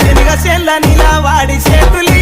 శనగ చెల్ల నిలవాడి చేతులియావే సింధూరాల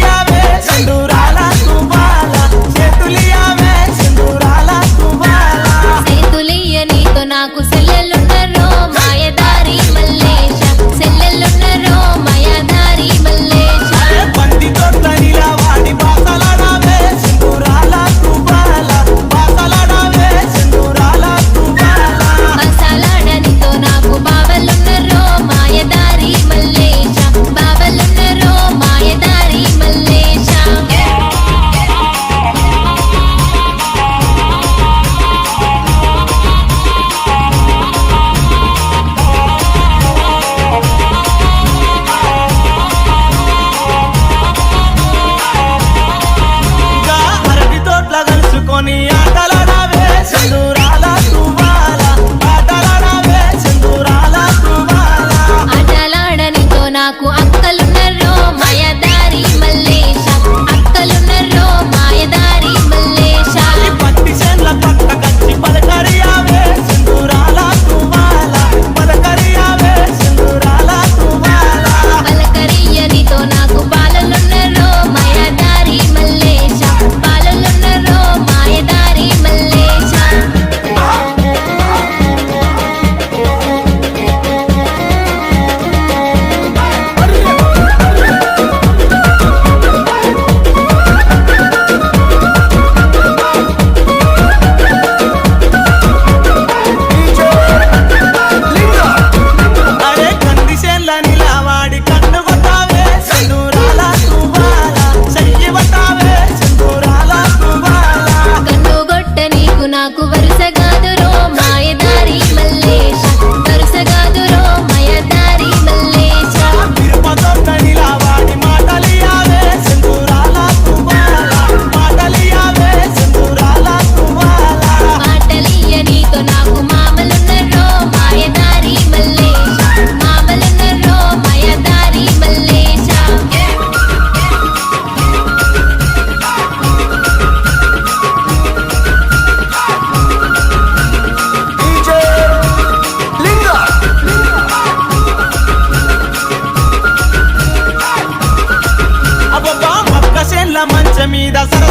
కుక్కలున్నరో మాయదారి మల్లేశ. నాకు వరుసగాదురో మాయదారి మల్లేష వరుసగా abrazar